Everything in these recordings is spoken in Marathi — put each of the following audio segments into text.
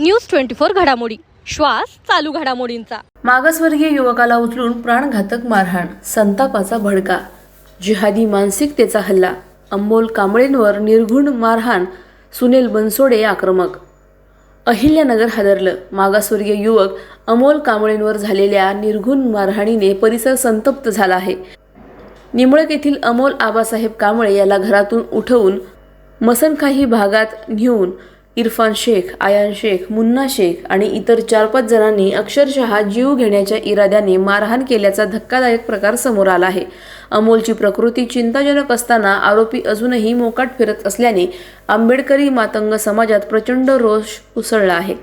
न्यूज ट्वेंटी फोर घडामोडी. श्वास चालू घडामोडींचा. मागासवर्गीय युवकाला उचलून प्राणघातक मारहाण संतापाचा भडका जिहादी मानसिकतेचा हल्ला अंबोल कांबळेंवर निर्घुण मारहाण सुनील बनसोडे आक्रमक. अहिल्यानगर हादरलं. मागासवर्गीय युवक अमोल कांबळेंवर झालेल्या निर्घुण मारहाणीने परिसर संतप्त झाला आहे. निमळक येथील अमोल आबासाहेब कांबळे याला घरातून उठवून मसनखाही भागात नेऊन इरफान शेख आयान शेख मुन्ना शेख आणि इतर चार पाच जणांनी अक्षरशः जीव घेण्याच्या इराद्याने मारहाण केल्याचा धक्कादायक प्रकार समोर आला आहे. अमोलची प्रकृती चिंताजनक असताना आरोपी अजूनही मोकाट फिरत असल्याने आंबेडकरी मातंग समाजात प्रचंड रोष उसळला आहे.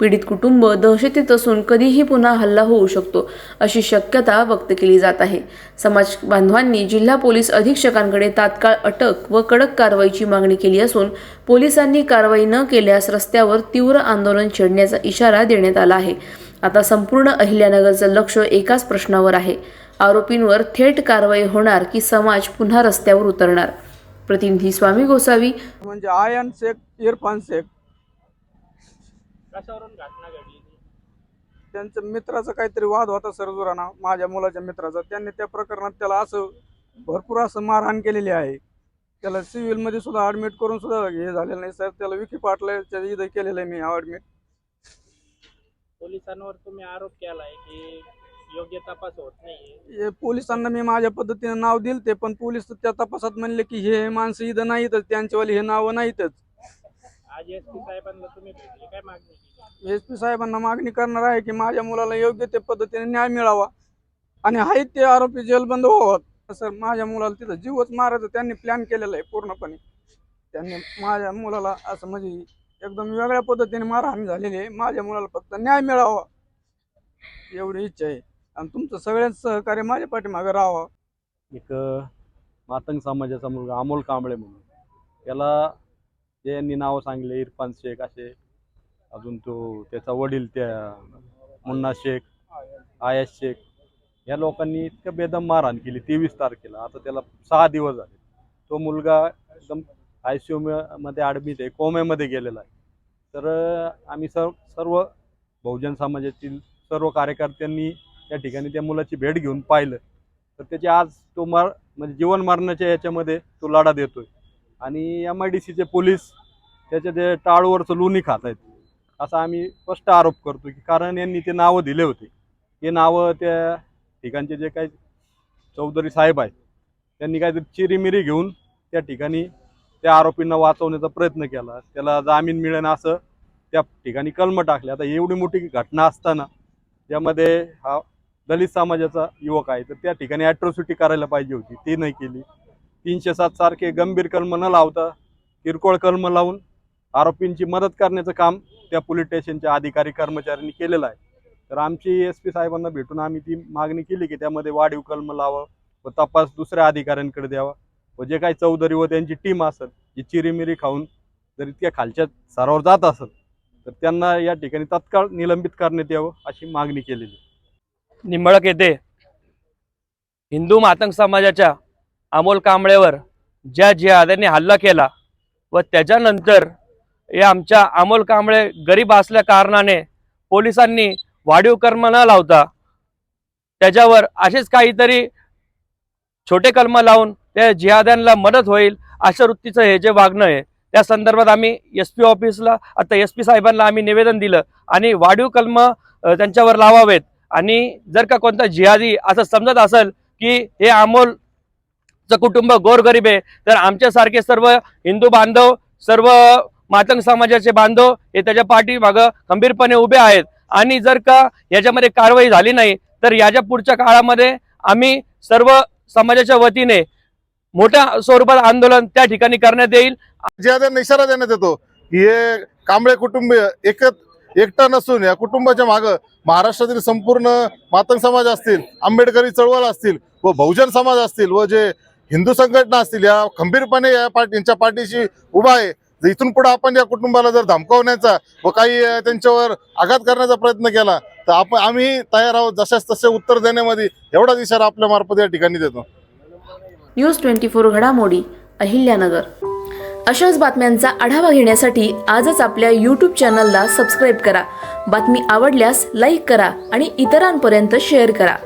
पीडित कुटुंब दहशतीत असून कधीही पुन्हा हल्ला होऊ शकतो अशी शक्यता व्यक्त केली जात आहे. समाज बांधवांनी जिल्हा पोलीस अधीक्षकांकडे तात्काळ अटक व कडक कारवाईची मागणी केली असून पोलिसांनी कारवाई न केल्यास रस्त्यावर तीव्र आंदोलन छेडण्याचा इशारा देण्यात आला आहे. आता संपूर्ण अहिल्यानगरचं लक्ष एकाच प्रश्नावर आहे. आरोपींवर थेट कारवाई होणार की समाज पुन्हा रस्त्यावर उतरणार? प्रतिनिधी स्वामी गोसावी. म्हणजे आयन शेख इरफान शेख. कशावरून घटना घडली ती? त्यांच्या मित्राचा काहीतरी वाद होता सरजुराना माझ्या मुलाच्या मित्राचा. त्यांनी त्या प्रकरणात त्याला असं भरपूर असं मारहाण केलेली आहे. त्याला सिव्हिलमध्ये सुद्धा ॲडमिट करून सुद्धा हे झालेलं नाही सर. त्याला विखी पाटलाच्या इथं केलेलं आहे मी ॲडमिट पोलिसांवर तुम्ही आरोप केलाय की योग्य तपास होत नाहीये. हे पोलिसांना मी माझ्या पद्धतीने नाव दिलं ते पण पोलीस त्या तपासात म्हणले की हे माणसं इथं नाहीतच त्यांच्यावाली हे नावं नाहीतच. आज एस पी साहेबांना तुम्ही भेटले काय मागणी केली एस पी साहेबांना मागणी करणार आहे की माझ्या मुलाला योग्य ते पद्धतीने न्याय मिळावा. आणि आहेत ते आरोपी जेलबंद व्हावं. सर माझ्या मुलाला तिथं जीवच मारायचं त्यांनी प्लॅन केलेला आहे पूर्णपणे. त्यांनी माझ्या मुलाला असं म्हणजे एकदम वेगळ्या पद्धतीने मारहाण झालेली आहे. माझ्या मुलाला फक्त न्याय मिळावा. एवढी इच्छा आहे. आणि तुमचं सगळ्यांचं सहकार्य माझ्या पाठीमागे राहावं. एक अ, मातंग समाजाचा मुलगा अमोल कांबळे म्हणून. त्याला जे यांनी नावं सांगले इरफान शेख असे अजून तो त्याचा वडील त्या मुन्ना शेख आयाश शेख या लोकांनी इतकं बेदम मारहाण केली तेवीस तारखेला. आता त्याला सहा दिवस झाले. तो मुलगा एकदम आय सी मध्ये ॲडमिट आहे कोमेमध्ये गेलेला आहे. तर आम्ही सर्व सर्व बहुजन समाजातील सर्व कार्यकर्त्यांनी त्या ठिकाणी त्या मुलाची भेट घेऊन पाहिलं. तर त्याची आज तो मार म्हणजे जीवन मारण्याच्या याच्यामध्ये तो लढा देतोय. आणि एम आय डी सीचे पोलीस त्याच्या ते टाळूवरचं लोणी खात आहेत असा आम्ही स्पष्ट आरोप करतो की कारण यांनी ते नावं दिले होते. हे नावं त्या ठिकाणचे जे काही चौधरी साहेब आहेत त्यांनी काहीतरी चिरीमिरी घेऊन त्या ठिकाणी त्या आरोपींना वाचवण्याचा प्रयत्न केला. त्याला जामीन मिळेन असं त्या ठिकाणी कलम टाकले. आता एवढी मोठी घटना असताना ज्यामध्ये हा दलित समाजाचा युवक आहे तर त्या ठिकाणी ॲट्रॉसिटी करायला पाहिजे होती. ती नाही केली. तीनशे सात सारखे गंभीर कलम न लावता किरकोळ कलम लावून आरोपींची मदत करण्याचं काम त्या पोलीस स्टेशनच्या अधिकारी कर्मचाऱ्यांनी केलेलं आहे. तर आमची एस पी साहेबांना भेटून आम्ही ती मागणी केली की त्यामध्ये वाढीव कलम लावावं व तपास दुसऱ्या अधिकाऱ्यांकडे द्यावा व जे काही चौधरी व त्यांची टीम असेल जी चिरीमिरी खाऊन जर इतक्या खालच्या स्तरावर जात असेल तर त्यांना या ठिकाणी तत्काळ निलंबित करण्यात यावं अशी मागणी केलेली निंबळक येथे हिंदू मातंग समाजाच्या अमोल कांबळेवर ज्या जिहाद्यांनी हल्ला केला व त्याच्यानंतर हे आमच्या अमोल कांबळे गरीब असल्या कारणाने पोलिसांनी वाढीव कर्म न लावता त्याच्यावर असेच काहीतरी छोटे कलम लावून त्या जिहाद्यांना मदत होईल अशा वृत्तीचं हे जे वागणं आहे त्या संदर्भात आम्ही एस पी ऑफिसला आता एस पी साहेबांना आम्ही निवेदन दिलं आणि वाढीव कलम त्यांच्यावर लावावेत. आणि जर का कोणता जिहादी असं समजत असेल की हे अमोल कुटुंब गोरगरीब आहे. तर आमच्यासारखे सर्व हिंदू बांधव सर्व मातंग समाजाचे बांधव हे त्याच्या पाठीमागं खंबीरपणे उभे आहेत. आणि जर का याच्यामध्ये कारवाई झाली नाही तर याच्या पुढच्या काळामध्ये आम्ही सर्व समाजाच्या वतीने मोठ्या स्वरूपात आंदोलन त्या ठिकाणी करण्यात येईल. जिहाद्यांना इशारा देण्यात येतो हे कांबळे कुटुंब एकत एकटा नसून या कुटुंबाच्या मागं महाराष्ट्रातील संपूर्ण मातंग समाज असतील आंबेडकरी चळवळ असतील व बहुजन समाज असतील व जे हिंदू संघटना असतील या खंबीरपणे या पार्टी यांच्या पार्टीशी उभा आहे. जर इथून पुढे आपण या कुटुंबाला जर धमकावण्याचा व काही त्यांच्यावर आघात करण्याचा प्रयत्न केला तर आपण आम्ही तयार आहोत. जशाच तसे उत्तर देण्यामध्ये एवढाच इशारा आपल्या मार्फत या ठिकाणी देतो. न्यूज ट्वेंटी फोर घडामोडी अहिल्यानगर. अशाच बातम्यांचा आढावा घेण्यासाठी आजच आपल्या यूट्यूब चॅनलला सबस्क्राईब करा. बातमी आवडल्यास लाईक करा आणि इतरांपर्यंत शेअर करा.